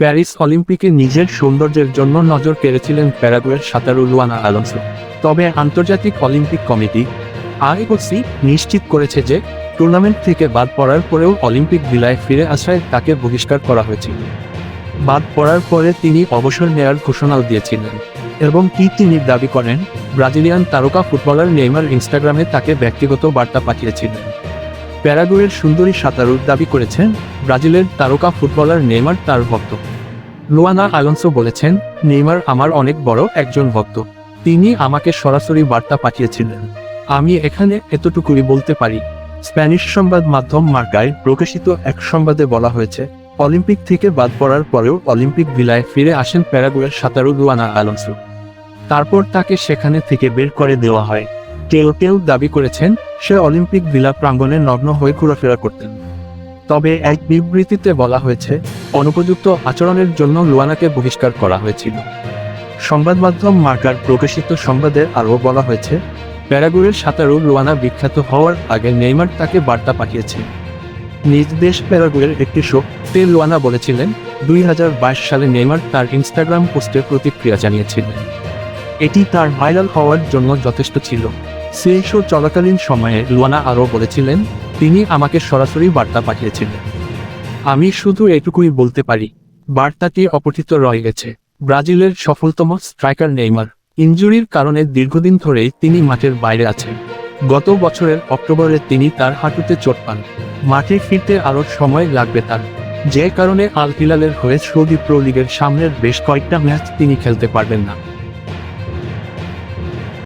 Paris অলিম্পিকে নিজের সৌন্দর্যের জন্য নজর কেড়েছিলেন প্যারাগুয়ের সাঁতারু লুয়ানা আলোনসো। তবে আন্তর্জাতিক অলিম্পিক কমিটি, আইওসি, নিশ্চিত করেছে যে টুর্নামেন্ট থেকে বাদ পড়ার পরেও অলিম্পিক ভিলায় ফিরে আসায় তাকে বহিষ্কার করা হয়েছিল। বাদ পড়ার পরে তিনি অবসর নেয়ার ঘোষণাও দিয়েছিলেন এবং কি তিনি দাবি করেন, ব্রাজিলিয়ান তারকা ফুটবলার নেইমার ইনস্টাগ্রামে তাকে ব্যক্তিগত বার্তা পাঠিয়েছিলেন। প্যারাগুয়ের সুন্দরী সাঁতারুর দাবি করেছেন, ব্রাজিলের তারকা ফুটবলার নেইমার তার ভক্ত। লুয়ানা আলোনসো বলেছেন, নেইমার আমার অনেক বড় একজন ভক্ত। তিনি আমাকে সরাসরি বার্তা পাঠিয়েছিলেন। আমি এখানে এতটুকুই বলতে পারি। স্প্যানিশ সংবাদ মাধ্যম মার্কায় প্রকাশিত এক সংবাদে বলা হয়েছে, অলিম্পিক থেকে বাদ পড়ার পরেও অলিম্পিক ভিলায় ফিরে আসেন প্যারাগুয়ের সাঁতারু লুয়ানা আলোনসো। তারপর তাকে সেখানে থেকে বের করে দেওয়া হয়। কেউ কেউ দাবি করেছেন, সে অলিম্পিক ভিলা প্রাঙ্গণে নগ্ন হয়ে ঘোরাফেরা করতেন। তবে এক বিবৃতিতে বলা হয়েছে, অনুপযুক্ত আচরণের জন্য লুয়ানাকে বহিষ্কার করা হয়েছিল। সংবাদ মাধ্যম মার্কার প্রকাশিত সংবাদে আরও বলা হয়েছে, প্যারাগুয়ের সাঁতারু লুয়ানা বিখ্যাত হওয়ার আগে নেইমার তাকে বার্তা পাঠিয়েছে। নিজ দেশ প্যারাগুয়ের একটি শো তে লুয়ানা বলেছিলেন, দুই হাজার বাইশ সালে নেইমার তার ইনস্টাগ্রাম পোস্টে প্রতিক্রিয়া জানিয়েছিলেন। এটি তার ভাইরাল হওয়ার জন্য যথেষ্ট ছিল। সেই শো চলাকালীন সময়ে লুয়ানা আরও বলেছিলেন, তিনি আমাকে সরাসরি বার্তা পাঠিয়েছিলেন। আমি শুধু এটুকুই বলতে পারি, বার্তাটি অপঠিত রয়ে গেছে। ব্রাজিলের সফলতম স্ট্রাইকার নেইমার। ইঞ্জুরির কারণে দীর্ঘদিন ধরেই তিনি মাঠের বাইরে আছেন। গত বছরের অক্টোবরে তিনি তার হাঁটুতে চোট পান। মাঠে ফিরতে আরও সময় লাগবে তার। যে কারণে আল হিলালের হয়ে সৌদি প্রো লিগের সামনের বেশ কয়েকটা ম্যাচ তিনি খেলতে পারবেন না।